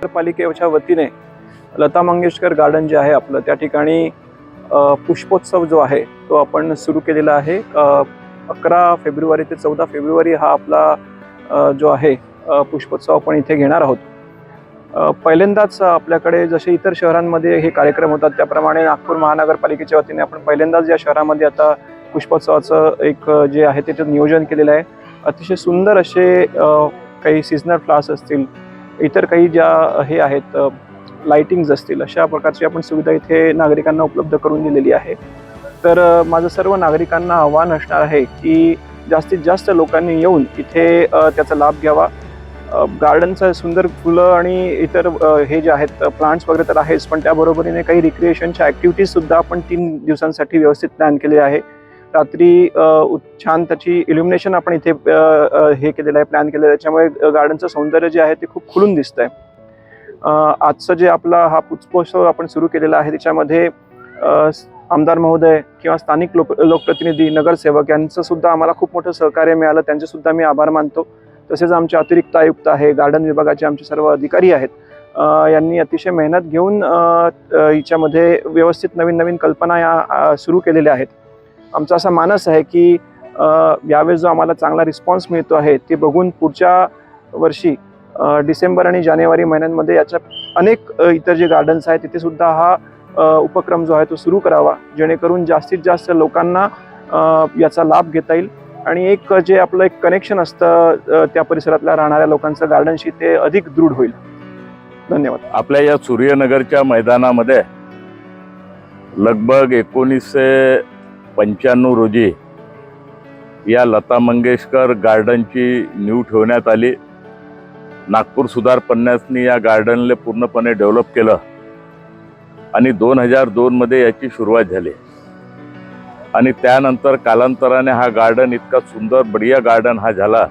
नगरपालिकेच्या वतीने लता मंगेशकर गार्डन जे आहे आपलं त्या ठिकाणी पुष्पोत्सव जो आहे तो आपण सुरू केलेला आहे. अकरा फेब्रुवारी ते चौदा फेब्रुवारी हा आपला जो आहे पुष्पोत्सव आपण इथे घेणार आहोत. पहिल्यांदाच आपल्याकडे जसे इतर शहरांमध्ये हे कार्यक्रम होतात त्याप्रमाणे नागपूर महानगरपालिकेच्या वतीने आपण पहिल्यांदाच या शहरामध्ये आता पुष्पोत्सवाचं एक जे आहे त्याचं नियोजन केलेलं आहे. अतिशय सुंदर असे काही सीजनल फ्लास असतील इतर काही ज्या हे आहेत लाइटिंग्स असतील अशा प्रकारची आपण सुविधा इथे नागरिकांना उपलब्ध करून दिलेली आहे. तर माझं सर्व नागरिकांना आव्हान असणार आहे की जास्तीत जास्त लोकांनी येऊन इथे त्याचा लाभ घ्यावा. गार्डनचं सुंदर फुलं आणि इतर हे जे आहेत प्लांट्स वगैरे तर आहेच पण त्याबरोबरीने काही रिक्रिएशनच्या ॲक्टिव्हिटीजसुद्धा आपण तीन दिवसांसाठी व्यवस्थित प्लॅन केले आहे. रात्री छान त्याची इल्युमिनेशन आपण इथे हे केलेलं आहे प्लॅन केलेलं आहे. त्याच्यामुळे गार्डनचं सौंदर्य जे आहे ते खूप खुलून दिसतंय. आहे आजचं जे आपला हा पुष्पोत्सव आपण सुरू केलेला आहे त्याच्यामध्ये आमदार महोदय किंवा स्थानिक लोक लोकप्रतिनिधी नगरसेवक यांचं सुद्धा आम्हाला खूप मोठं सहकार्य मिळालं. त्यांचे सुद्धा मी आभार मानतो. तसेच आमचे अतिरिक्त आयुक्त आहे गार्डन विभागाचे आमचे सर्व अधिकारी आहेत. यांनी अतिशय मेहनत घेऊन याच्यामध्ये हिच्यामध्ये व्यवस्थित नवीन नवीन कल्पना या सुरू केलेल्या आहेत. आमचा असा मानस आहे की यावेळेस जो आम्हाला चांगला रिस्पॉन्स मिळतो आहे ते बघून पुढच्या वर्षी डिसेंबर आणि जानेवारी महिन्यांमध्ये याच्या अनेक इतर जे गार्डन्स आहेत तिथे सुद्धा हा उपक्रम जो आहे तो सुरू करावा जेणेकरून जास्तीत जास्त लोकांना याचा लाभ घेता येईल. आणि एक जे आपलं एक कनेक्शन असतं त्या परिसरातल्या राहणाऱ्या लोकांचं गार्डनशी ते अधिक दृढ होईल. धन्यवाद. आपल्या या सूर्यनगरच्या मैदानामध्ये लगभग एकोणीसशे पंच्याण्णव रोजी या लता मंगेशकर गार्डनची नीव ठेवण्यात आली. नागपूर सुधार पन्नासनी या गार्डनला पूर्णपणे डेव्हलप केलं आणि दोन हजार दोनमध्ये याची सुरुवात झाली. आणि त्यानंतर कालांतराने हा गार्डन इतका सुंदर बढिया गार्डन हा झाला.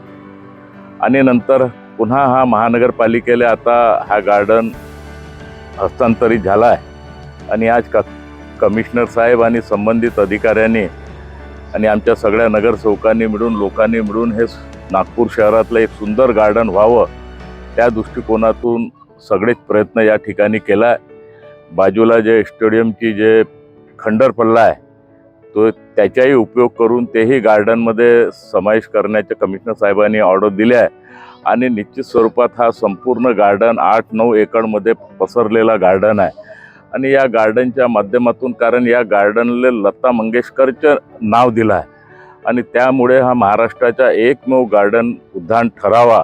आणि नंतर पुन्हा हा महानगरपालिकेला आता हा गार्डन हस्तांतरित झाला आहे आणि आज का कमिशनर साहेब आणि संबंधित अधिकाऱ्यांनी आणि आमच्या सगळ्या नगरसेवकांनी मिळून लोकांनी मिळून हे नागपूर शहरातलं एक सुंदर गार्डन व्हावं. त्या दृष्टिकोनातून सगळेच प्रयत्न या ठिकाणी केला आहे बाजूला जे स्टेडियमची जे खंडर पडला आहे तो त्याचाही उपयोग करून तेही गार्डनमध्ये समावेश करण्याचे कमिशनर साहेबांनी ऑर्डर दिली आहे. आणि निश्चित स्वरूपात हा संपूर्ण गार्डन आठ नऊ एकरमध्ये पसरलेला गार्डन आहे. आणि या गार्डनच्या माध्यमातून कारण या गार्डनला लता मंगेशकरचं नाव दिलं आहे आणि त्यामुळे हा महाराष्ट्राचा एकमेव गार्डन उद्यान ठरावा.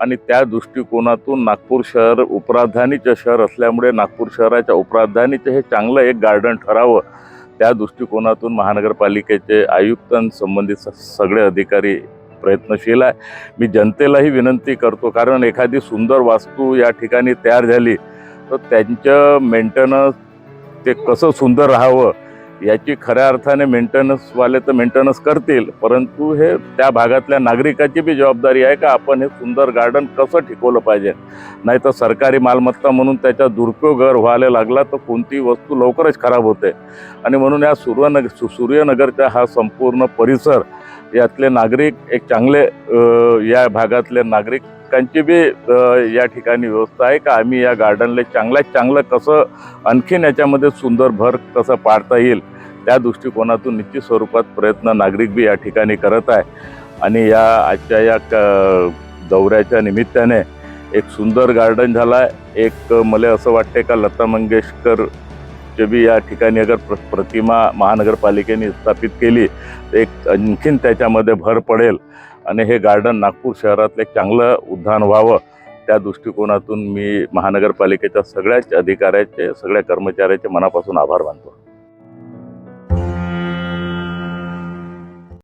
आणि त्या दृष्टिकोनातून नागपूर शहर उपराजधानीचं शहर असल्यामुळे नागपूर शहराच्या उपराजधानीचं हे चांगलं एक गार्डन ठरावं. त्या दृष्टिकोनातून महानगरपालिकेचे आयुक्तांसंबंधित संबंधित स- सगळे अधिकारी प्रयत्नशील आहे. मी जनतेलाही विनंती करतो कारण एखादी सुंदर वास्तू या ठिकाणी तयार झाली तर त्यांचं मेंटेनन्स ते कसं सुंदर राहावं याची खऱ्या अर्थाने मेंटेनन्सवाले तर मेंटेनन्स करतील. परंतु हे त्या भागातल्या नागरिकाची बी जबाबदारी आहे का आपण हे सुंदर गार्डन कसं टिकवलं पाहिजे? नाही तर सरकारी मालमत्ता म्हणून त्याचा दुरुपयोग जर व्हायला लागला तर कोणतीही वस्तू लवकरच खराब होते. आणि म्हणून या सूर्यनग सूर्यनगरचा हा संपूर्ण परिसर यातले नागरिक एक चांगले या भागातले नागरिकांची बी या ठिकाणी व्यवस्था आहे का? आम्ही या गार्डनला चांगल्यात चांगलं कसं आणखीन याच्यामध्ये सुंदर भर कसं पाडता येईल त्या दृष्टिकोनातून निश्चित स्वरूपात प्रयत्न नागरिक बी या ठिकाणी करत आहे. आणि या आजच्या या दौऱ्याच्या निमित्ताने एक सुंदर गार्डन झाला आहे एक मला असं वाटते का लता मंगेशकर बी या ठिकाणी अगर प्र प्रतिमा महानगरपालिकेने स्थापित केली तर एक आणखीन त्याच्यामध्ये भर पडेल. आणि हे गार्डन नागपूर शहरातलं एक चांगलं उद्यान व्हावं. त्या दृष्टिकोनातून मी महानगरपालिकेच्या सगळ्याच अधिकाऱ्याचे सगळ्या कर्मचाऱ्याचे मनापासून आभार मानतो.